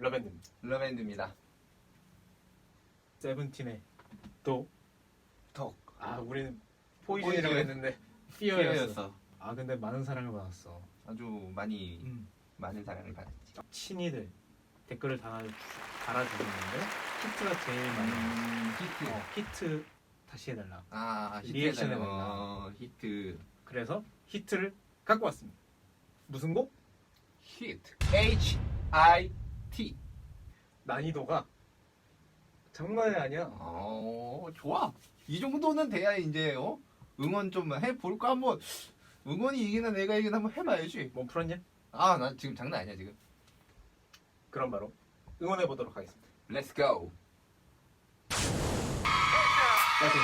러밴드입니다. 러밴드입니다. 세븐틴의 도. 톡. 아 우리는 포이즌이라고 포이즌. 했는데 피어였어. 피어였어. 아 근데 많은 사랑을 받았어. 아주 많이 음. 많은 사랑을 받았지. 친이들 댓글을 달아 달아주셨는데 히트가 제일 많이. 음, 히트. 어, 히트 다시 해달라. 아 히트 리액션 해달라. 해달라. 어, 히트. 그래서 히트를 갖고 왔습니다. 무슨 곡? 히트. H I T. 난이도가 장난이 아니야. 어 좋아. 이 정도는 돼야 이제 어? 응원 좀 해볼까 한번. 응원이 이기나 내가 이기나 한번 해봐야지. 뭐 풀었냐? 아 나 지금 장난 아니야 지금. 그럼 바로 응원해 보도록 하겠습니다. Let's go. 파이팅.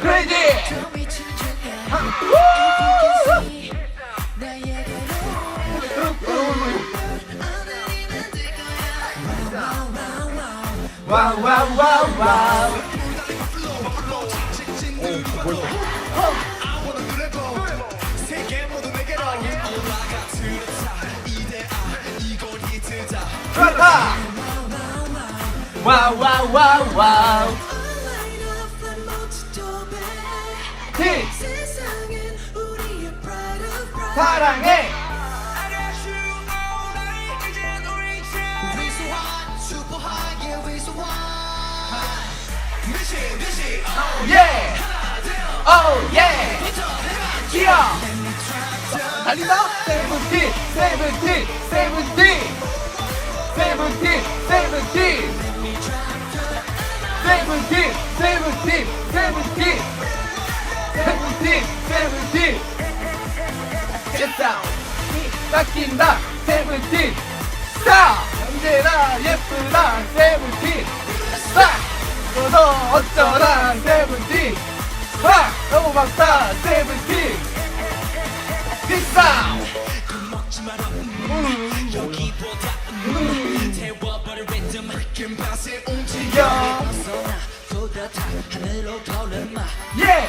Crazy. 와우 와우 와우 와우. 좋다. 와우 와우 와우 와우. 히 사랑해. 예. 오 예. 기어. 달린다. 세븐틴 세븐틴 세븐틴 세븐틴 세븐틴 세븐틴 세븐틴 세븐틴 싸움 깎인다 세븐틴 싸 언제나 예쁘다 세븐틴 싸 너도 어쩌라 세븐틴 와 너무 막다 세븐틴 비싸 여기보다 태워버린 리듬 긴 바세 움직여 쏟아타 하늘로 걸음마 yeah.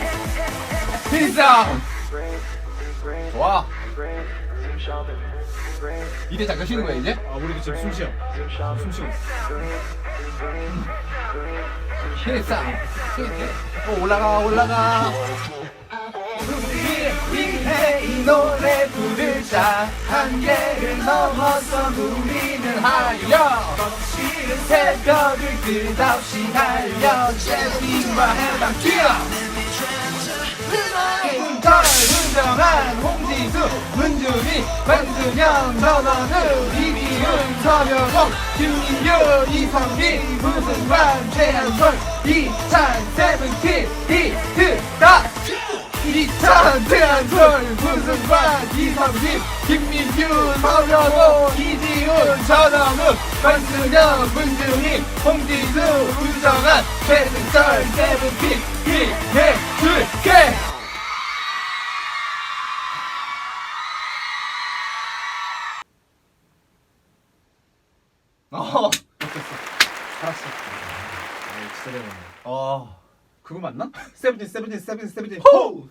피자 좋아. 이제 잠깐 쉬는 거야 이제? 아 우리도 지금 숨 쉬어. 숨 쉬고. 피자 어 올라가 올라가. 위해 이 노래 부르자. 한계를 넘어서 우리는 하여 거칠은 새벽을 끝없이 달려. 재민과 해방 기어 문자를 문정한 홍지수 문주민 만수명 전원을 이비윤 서명범 김윤 이성민 문승환 최한솔 2017 히트다. 2000 최한솔 문승환 이성민 김민규 서명범 이지훈 전원우 관준영 문준이 홍지수 운정한 최승철 세븐틴 힘내줄게 어. 아 진짜. 어, 그거 맞나? 세븐틴 세븐틴 세븐틴 세븐틴 호!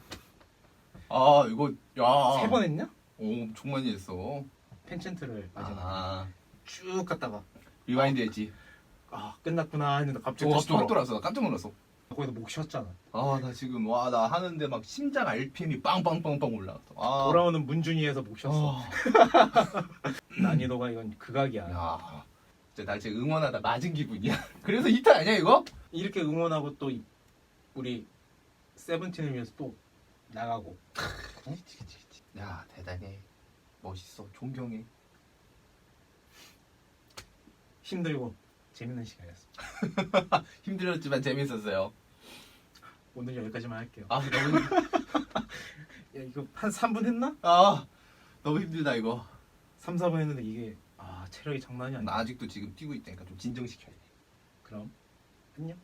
아, 이거, 야. 세 번 했냐? 오, 엄청 많이 했어. 펜첸트를 마지막 아, 쭉 갔다가 리와인드 했지. 아 끝났구나 했는데 갑자기 갑자기 확 돌아. 돌아왔어. 나 깜짝 놀랐어. 거기서 목 쉬었잖아. 아, 나 지금, 와, 나 하는데 막 심장 RPM이 빵빵빵빵 올라갔어. 아. 돌아오는 문준이에서 목 쉬었어. 어. 난이도가 이건 극악이야. 야. 진짜 나 지금 응원하다 맞은 기분이야. 그래서 히트 아니야, 이거? 이렇게 응원하고 또 이- 우리 세븐틴을 위해서 또 나가고 야, 대단해. 멋있어. 존경해. 힘들고 재밌는 시간이었어. 힘들었지만 재밌었어요. 오늘 여기까지만 할게요. 아 너무 힘- 야 이거 한 3분 했나? 아 너무 힘들다 이거. 3, 4분 했는데 이게 아 체력이 장난이 아니야. 나 아직도 지금 뛰고 있다니까 좀 진정시켜야 돼. 그럼 안녕.